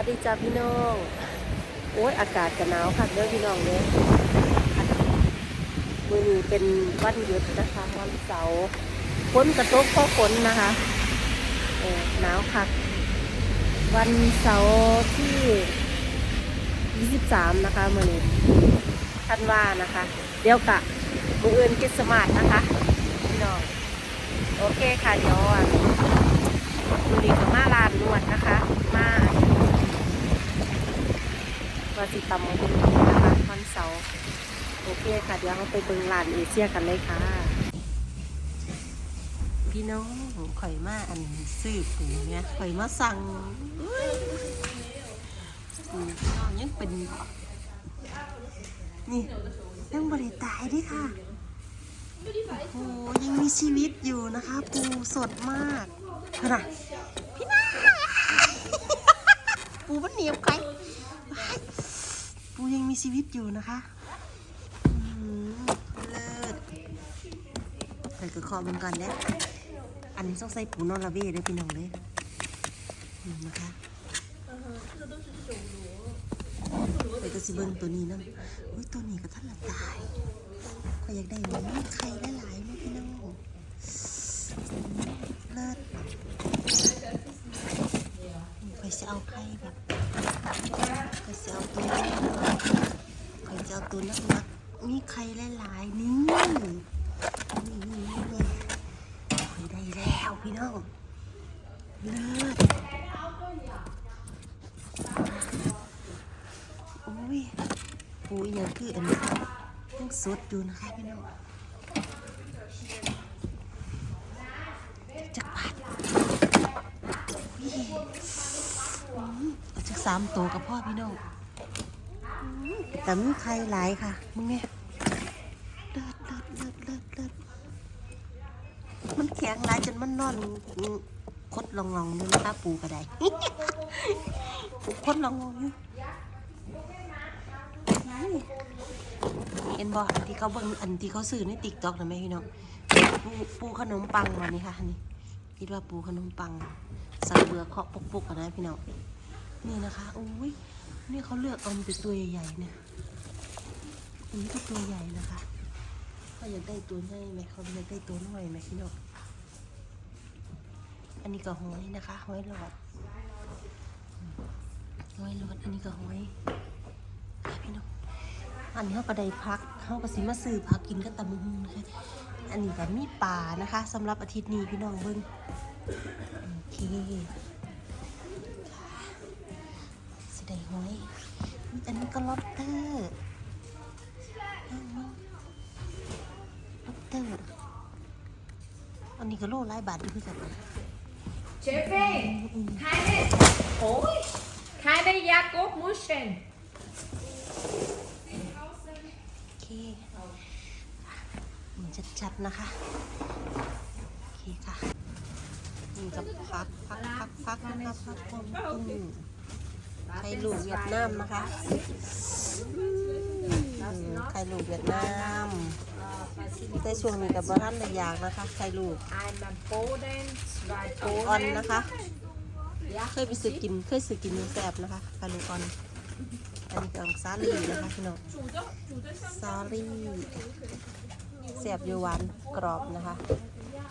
วัสดีจ้าพี่น้อง โอ้ยอากาศจะหนาวค่ะเด้อพี่น้องเนี่ยมือนี้เป็นวันหยุดนะคะวันเสาร์ฝนกระตกก็ฝนนะคะเออหนาวค่ะ วันเสาร์ที่ 23 นะคะมือนี้ท่านว่านะคะ เดี๋ยวกะมืออื่นคริสมาสนะคะพี่น้อง โอเคค่ะเดี๋ยวอะดูดีกับมาลานนวดนะคะ มา ติดตามมือนะคะวันเสาร์โอเคค่ะ เดี๋ยวเราไปเบิงลานเอเชียกันเลยค่ะ พี่น้องข่อยมาอันซื้อปูเนี่ยข่อยมาสั่งปูพี่น้องยังเป็นนี่ยังบริตายด้วยค่ะโอ้ยังมีชีวิตอยู่นะคะ ปูสดมากขนาดพี่น้าปูมันเหนียวไกลปูยังมี ชีวิตอยู่นะคะเลิศไปกระคอมันก่อนเด้ออันนี้ต้องใส่ปูนอนละเวด้วยพี่น้องเลยนะคะไปกระสิเบิ้งตัวนี้นะอุ้ยตัวนี้ก็ท่านละตายก็อยากได้หมูไข่หลายๆไหมพี่น้องเลิศคอยจะเอาไข่แบบคอยจะเอาตัว คอยจะเอาตัวนักๆมีไข่หลายๆนี่นี่นี่นี่ได้แล้วพี่น้องเลิศโอ้ยปูอีหยังคืออันนี้ยังสดอยู่นะคะพี่น้องจักบาทอุ้ยอืมเอาจักสามตัวกับพ่อพี่น้อง แต่มีใครหลายค่ะ มึงเนี่ยเลิศเลิศเลิศเลิศเลิศมันแข็งหลายจนมันนอนคดลองๆองยู่นะคะปูกระไดคดลองๆอยู่เห็นบอันที่เขาเบิ่งอันที่เขาซื้อในติ๊กต็อกนะแม่พี่น้องปูปูขนมปังวันนี้ค่ะนี่คิดว่าปูขนมปังใส่เบือเคาะปุกๆกันนะพี่น้องนี่นะคะโอ้ย นี่เขาเลือกเอามันเป็นตัวใหญ่ๆเนี่ยอันนี้ก็ตัวใหญ่นะคะเขาอยากได้ตัวใหญ่ไหมเขาอยากได้ตัวน้อยไหมพี่น้องอันนี้ก็หอยนะคะหอยหลอดหอยหลอดอันนี้ก็หอยพี่น้องอันนี้เขาก็ได้พักเขาก็สิมาซื้อพักกินก็ตำมะฮุงนะคะอันนี้ก็มีปลานะคะสำหรับอาทิตย์นี้พี่น้องเบิ้งโอเคค่ะสิได้หอย อันนี้ก็ล็อบสเตอร์เอามาล็อบสเตอร์อันนี้ก็โลหลายบาทด้วยกันนะ Jeffrey, keine, oh, keine Jakob Muscheln. โอเคมันชัดๆนะคะ โอเคค่ะนี่กับพักพักพักพักนะคะพักกุ้งกุ้ง ไข่ลูกเวียดนามนะคะอืมไข่ลูกเวียดนามแต่ช่วงนี้กับบ้านระยากนะคะไข่ลูก Einmal Boden, zwei ปูออนนะคะ เคยไปซื้อกิน เคยซื้อกินอยู่แซ่บนะคะไข่ลูกออน อันนี้ก็ซาลีนะคะพี่น้องซาลีแซ่บอยู่หวานกรอบนะคะ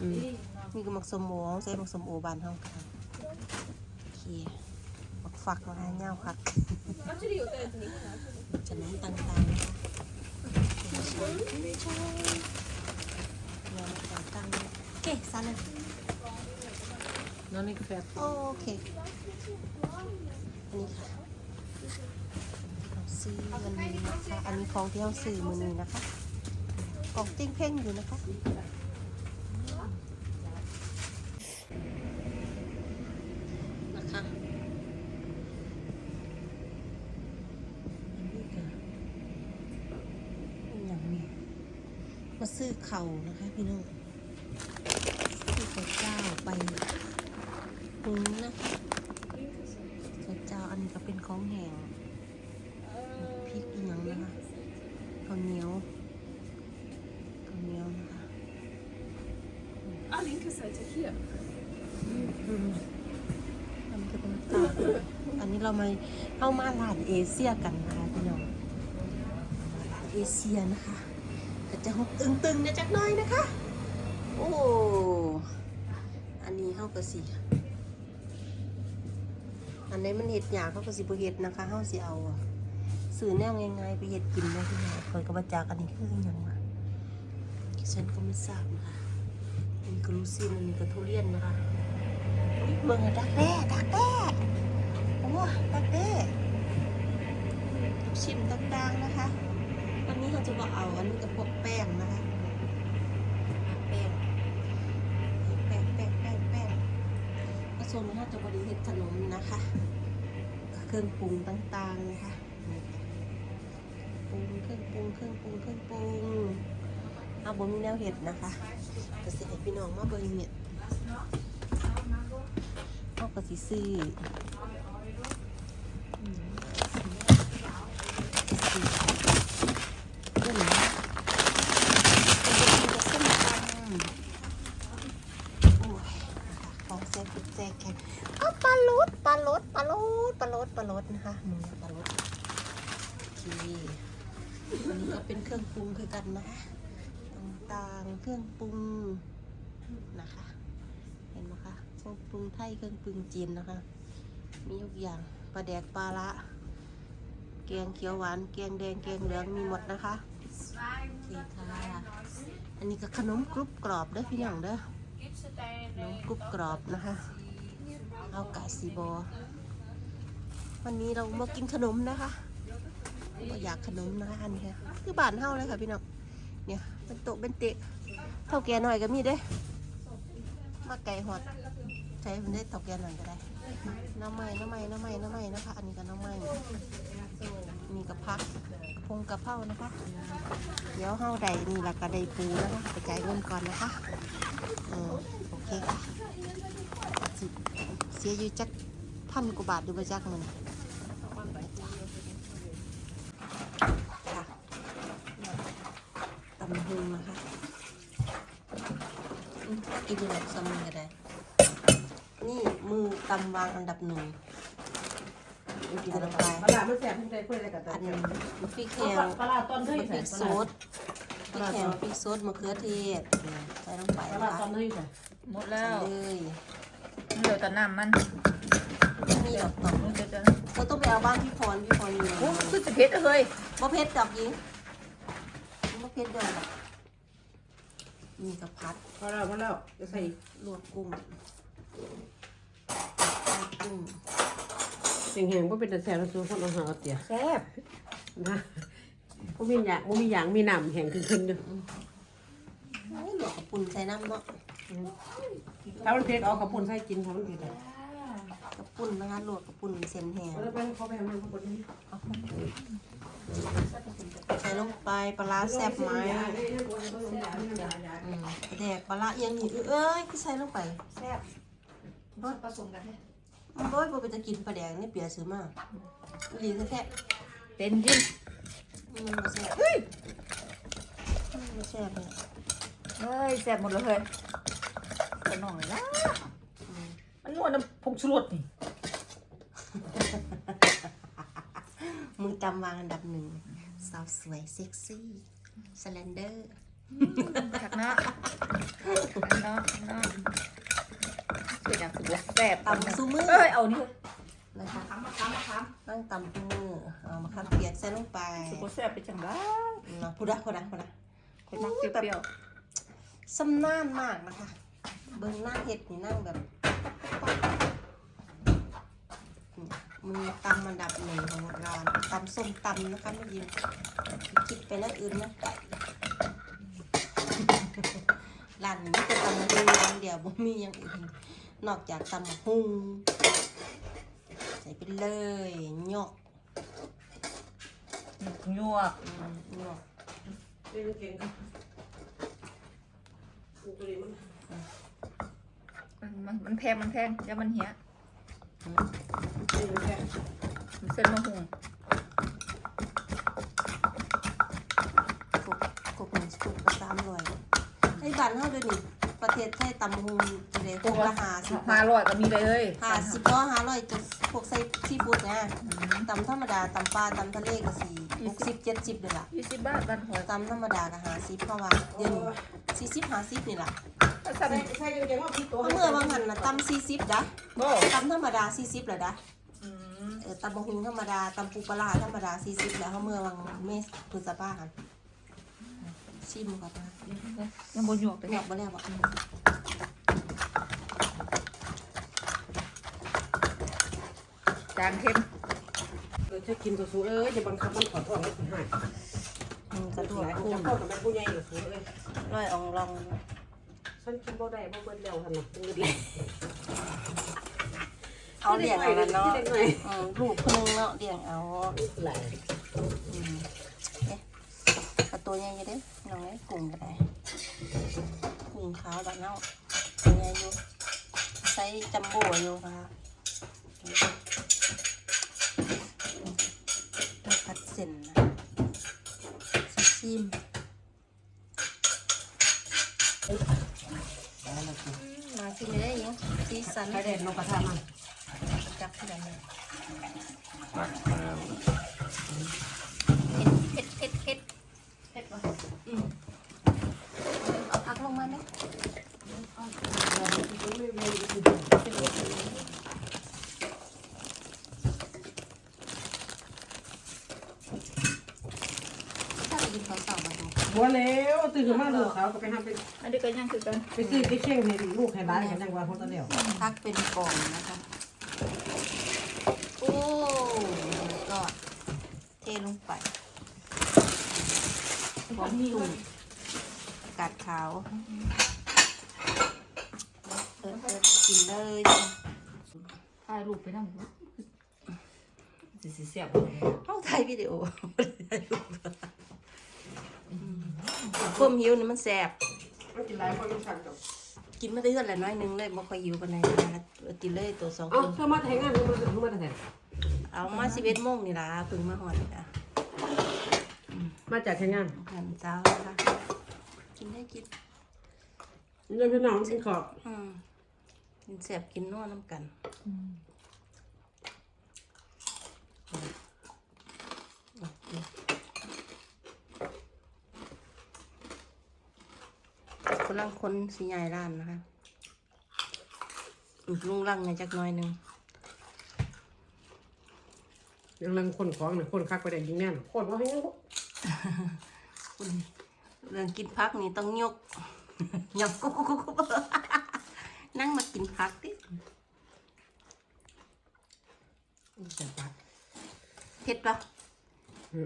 อืมมีกระหมักสมโอใส่หมักสมโอบานห้องกันโอเคหมัก ฝักนะเงาคักจะน้ำต่างๆนะคะเงาต่างๆโอเคซันเลย Noch nicht fertig. โอเคอันนี้ค่ะเราซื้อวันนี้นะคะ อันนี้ของที่เราซื้อมือนี้นะคะกล่องติ้งเพ่งอยู่นะคะอันนี้ก็เป็นอย่างนี้ มาซื้อเข่านะคะ พี่น้องซื้อข้าวเจ้าไปปรุงนะคะข้าวเจ้าอันนี้ก็เป็นของแห้งพริกอีหยังนะคะข้าวเหนียวข้าวเหนียวนะคะ Ah, linke Seite hier. อืมอันนี้ก็เป็นตาอันวันนี้เรามาเข้ามาร้านเอเชียกันนะคะพี่น้องร้านเอเชียนะคะ ก็จะหกตึงๆนี่ยจักหน้อยนะคะ โอ้ อันนี้เข้าก็สิอันนี้มันเห็ดหยาเขาก็สิบเห็ดนะคะเข้าสิเอาสื่อแนวง่ายๆไปเห็ดกินเลยพี่น้องคอยกับาจากอันนี้คืออย่างวะฉันก็ไม่ทราบนะคะอันนี้ก็ลูซินอันนี้ก็ทุเรียนนะคะเมืองอะดักแด้ดักแด้โอ้ดักแด้ชิ้นต่างๆนะคะ วันนี้เราจะมาเอาอันนี้กับพวกแป้งนะคะแป้งแป้งแป้งแป้งแป้งผสมน่าจะบริเฮ็ดขนมนะคะ เครื่องปรุงต่างๆนะคะนี่ปรุงเครื่องปรุงเครื่องปรุงเครื่องปรุงเอาบ่มีแนวเห็ดนะคะก็สิให้พี่น้องมาเบิ่งเนี่ยเอาก็สิซื้ออืมซื้อกุ้งนะเป็นส้มตำ โอ้ยของแซ่บแซ่บแข็งก็ปลาลดปลาลดปลาลดปลาลดปลาลดนะคะหมูปลาลดโอเคอั นี้ก็เป็นเครื่องปรุงคือกันนะ ต่างๆ เครื่องปรุงนะคะ เห็นไหมคะ เครื่องปรุงไทย เครื่องปรุงจีนนะคะ มีทุกอย่างปลาแดกปลาละ แกงเขียวหวาน แกงแดง แกงเหลือง มีหมดนะคะโอเคค่ะอันนี้ก็ขนมกรุบกรอบเด้อพี่น้องเด้อ ขนมกรุบกรอบนะคะ เอากาซีบอวันนี้เรามากินขนมนะคะ ก็อยากขนมนะคะอันนี้ค่ะคือบ้านเฮาเลยค่ะพี่น้องเนี่ยเป็นโต๊ะเป็นเตะเท่าแก่หน่อยก็มีเด้มาไก่หอดใช้มันได้เท่าแก่หน่อยก็ได้น้ำไม้น้ำไม้น้ำไม้น้ำไม้นะคะ อันนี้ก็น้ำไม้มีกับพักพงกระเพรานะคะ เดี๋ยวเฮาได้นี่ละก็ได้ปูนะคะไปจ่ายเงินก่อนนะคะอโอเคค่ะเสียอยู่จักพันกว่าบาทดูไปจักมันค่ะตำลึงนะคะ อืมกินแบบซ้ำก็ได้ นี่มือตำวางอันดับหนึ่งกินลงไปปลามันแสบมันใจเพื่อนอะไรกับตาอันเดียวพริกแห้งปลาตอนเท่าพไหร่ริกสดพริกแห้งพริกสดมะเขือเทศใส่ลงไปปนะลาคะตอนเท่าไหร่หมดใส่แล้วเลยเหลือแต่น้ำมันมีดอกตอกมันจะจะเราต้องไปเอาบ้านพี่พรพี่พรอยู่ไหนโอ้คือจะเผ็ดเลยบ่เพชรดอกยิงบ่เพชรดอก ดอกมีกับพัดพอแล้วพอแล้วจะใส่ลวกกุ้งลวกกุ้งเสียงแหงว่าเป็นแต่แสบแล้วสู้คนเอาหาเตี๋ยแซ่บนะว่ามีอย่างว่ามีอย่างมีหนำแหงขึ้นๆอยู่โอ้ยลวกกับปุ่นใส่น้ำเนาะถ้ามันเผ็ดเอากระปุนใส่กินถ้ามันเผ็ดกับปุ่นนะคะลวกกับปุ่นเส้นแห้ง แล้วไปเขาไปทำมันเขาปนนี้ ใส่ลงไปปลาร้าแซ่บไหมอืมแดกปลาร้าเอียงนี่เอ้ยคือใส่ลงไปแซ่บผสมกันแท้โอ้ยบ่เป็นจะกินปลาแดงนี่เปียซื้อมาอีหลีแท้เป็นยิ่งๆมันบ่แซ่บมันบ่แซ่บเลยเฮ้ยแซ่บหมดเลยเฮ้ยแต่หน่อยละมันนวดน้ำผงชูรสนี่ มือตำวางอันดับหนึ่งสาวสวยเซ็กซี่สแลนเดอร์ขักเนาะขักเนาะเนาะสวยจังสุดละแซ่บตำซูมือเอ้ยเอานี่เลยนะคะทำมาทำมาทนั่งตำซูมือเอามาคั้นเปียกใส่ลงไปำสุดแซ่บไปจังได้เนาะพูดะพูดะพูดะคนมักเปรี้ยวสำนานมากนะคะ เบิ้งหน้าเห็ดนี่นั่งแบบ มือตำอันดับหนึ่งของร้านตำส้มตำนะคะไม่ยินคิดไปแล้วอื่นนะไก่ร้านนี้มีแต่ตำหูอย่างเดียวบ่มีอย่างอื่นนอกจากตำหูใส่ไปเลยหยอกๆยวกหยอกเก่งเก่งตันมันมันมันแพงมันแพงเดี๋ยวมันเหี้ย เก่งแค่มันเส้นมะฮุงกบกบหนึ่งกบละสามร้อยไอ้บ้านเฮาเดี๋ยวนี้ ประเทศไทยตำหูเดี๋ยวกบละห้าสิบห้าร้อยก็มีเลยเฮ้ยห้าสิบก็ห้าร้อยจะพวกใส่ซีฟู้ดนะตำธรรมดาตำปลาตำทะเลก็สี่หกสิบเจ็ดสิบเลยล่ะยี่สิบบาทบ้านหอยตำธรรมดาก็หาสิบเพราะว่าเดี๋ยวนี้สี่สิบหาสิบนี่ล่ะใส่ใส่ใส่ยังว่าพี่ตัวเมื่อวางหันนะตำสี่สิบนะโบ้ตำธรรมดาสี่สิบเลยนะอืมเออตำบะฮุงธรรมดาตำปูปลาร้าธรรมดาสี่สิบแล้วเขาเมื่อวางเมษพฤษภาหัน ชิมก่อนนะยังบนหยวกแต่หยอกมาแล้วบอกจานเค็มเออจะกินตัวสูเอ้ยจะบังคับมันขอโทษแล้วสิให้อืมกระดูกหลายคกุ้นงจะพ่อกับแม่ผู้ใหญ่ตัวสูเอ้ยร้อยอองรองฉันกินบ่ได้บ่เบิดแล้วหั่นน่ะเป็นเด็กเอาเลี้ยงเอาละเนาะเด็กหน่อยอืมลูกคนนึงเนาะเลี้ยงเอาหลายอืมเอ๊ะเอาตัวใหญ่ๆเด้อ น้องไอ้กุ้งก็ได้กุ้งขาวแบบเนาะตัวใหญ่อยู่ไซส์จัมโบ้อยู่นะคะตัวพัดเส้นนะซิมมาสิไม่ได้ยังสีสันใครเด็ดนกกระทะมา จับที่ไหนเนี่ย ตักมา เผ็ดเผ็ดเผ็ดเผ็ดป่ะอืมเอาพักลงมาไหมถ้าไปกินข้าวเสาร์มาดู บัวแล้วตื่นขึ้นมาดูเขาก็ไปทำเป็นอันนี้ก็ยังคือกันไปซื้อไปเข่งให้ลูกให้ร้านกันจังว่าเขาตะเดียวพักเป็นกล่องนะคะ โอ้ก็เทลงไปหอมตุ่มกาดขาวเออเออกินเลยถ่ายรูปไปนั่งสิสิเสียบเอาถ่ายวิดีโอ เพิ่มหิวนี่มันแสบมันกินหลายคนต้องสั่งจบกินมาได้เท่าไหร่น้อยหนึงเลยบ่ค่อยหิวปานใดนะกินเลยตัวสองเอาคนเธอมาแต่งงานเธอมาเธอมาแต่งเอามาสิบเอ็ดโมงนี่ล่ะเพิ่งมาหอดนี่ล่ะมาจากแต่งงานหันเจ้านะคะกินได้กินเรื่องพี่น้องกินขอบอืมกินแสบกินนัวน้ำกัน คนลังคนสีใหญ่ร้านนะคะอืมลุงลังในอยจักหน้อยหนึ่งยังลังคนของเนี่ยคนคักไปได้ยิงแน่นคนว่าให้ยังคุณเรื่องกินพักนี่ต้องยกยกกุ๊กกุ๊กกุ๊กกุ๊กนั่งมากินพักดิแต่ปากเผ็ดปะ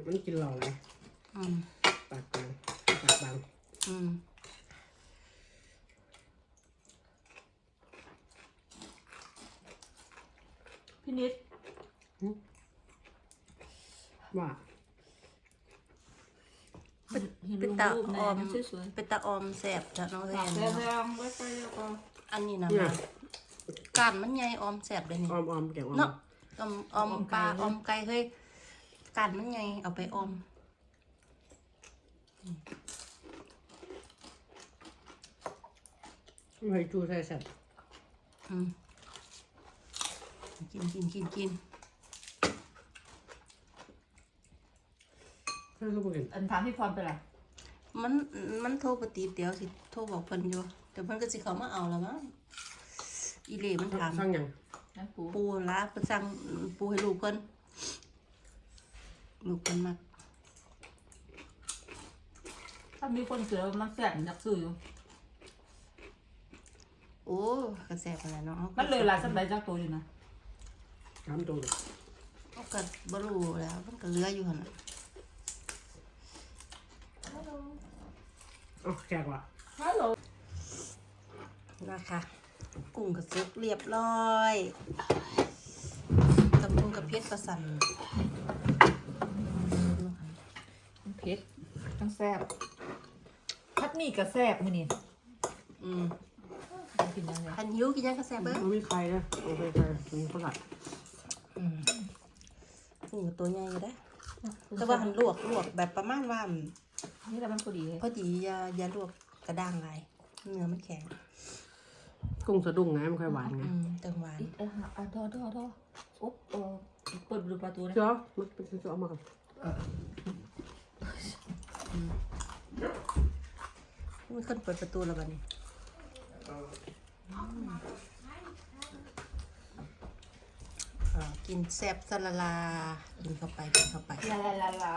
มันกินหล่อเลยอืมปากบางปากบางอืม พี่นิดว่าเป็นเห็นเป็นรูปตารูปอในอมนั้นสวยเป็นตาออมแสบจ้ะน้องๆแรฝากนแซ่บๆไว้ไปแล้วก็อันนี้นะเนี่ยการมันใหญ่ออมแสบเลยนี่ออมออมแกงออมเนาะออมออมปลาออมไก่เฮ้ยการมันใหญ่เอาไปออมไม่จูใส่แซ่บอืม กินกินกินกินเพื่อนเขาบอกกินอันถามพี่พรไปละมันมันโทรปฏิดเดี๋ยวสิโทรบอกเพิ่นอยู่แต่เพิ่นก็สิเขามาเอาแล้วมั้งอีเหล่มันถามฟังยังนั่นปูปูละเพิ่นสั่งปูให้ลูกเพิ่นลูกเพิ่นมักถ้ามีคนเสือมันแซ่บนักซื้ออยู่โอ้กระแสอะไรเนาะมันเลยหลายสัปดาห์จากตัวอยู่นะ ถามตัวเลยเขาก็บ่รู้แล้วมันก็เหลืออยู่หั่นน่ะอ๋อแขกว่ะฮัลโหลนะคะกุ้งกระซุกเรียบร้อยตำกุ้งกับเพชรประสันมันเผ็ดต้องแซ่บพัดหมี่กับแซ่บมื้อนี้อืมกินยังไงคันหิวกินยังกระแสเบิ้งมันไม่ใครนะโอเคใครมันฝรั่งอืม กุ้งกับตัวใหญ่อยู่เด้อแต่ว่าหันลวกลวกแบบประมาณว่านี่แหละมันพอดีเลยพอดีอย่าอย่าลวกกระด้างหลายเนื้อมันแข็งกุ้งสะดุ้งไงมันค่อยหวานไงอืมเติมหวานเอออะดอดอดอโอ๊บเออเปิดดูประตูนะเจ้ามันเป็นจะเอามากับมันขึ้นเปิดประตูแล้วบัดนี้เออ กินแซ่บสละลา กินเข้าไป กินเข้าไป ลาลาลาลา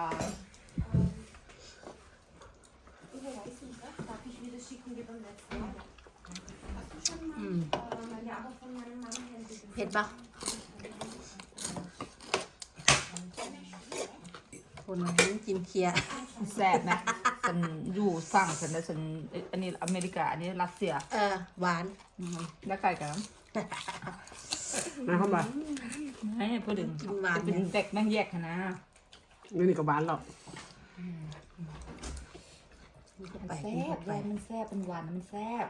อืมเผ็ดปะคนน้ำจิ้มเคียแซ่บนะฉันอยู่ฝั่งฉันนะฉันอันนี้อเมริกา อันนี้รัสเซีย เออ หวานอืมแล้วไก่กันนะเข้าไป ให้พูดถึงกินหวานจะเป็นเด็กแม่งแยกกันนะนี่นี่ก็หวานหรอกกินเข้าไปแซ่กินเข้าบไปยายมันแซ่บเป็นหวานมันแซ่บ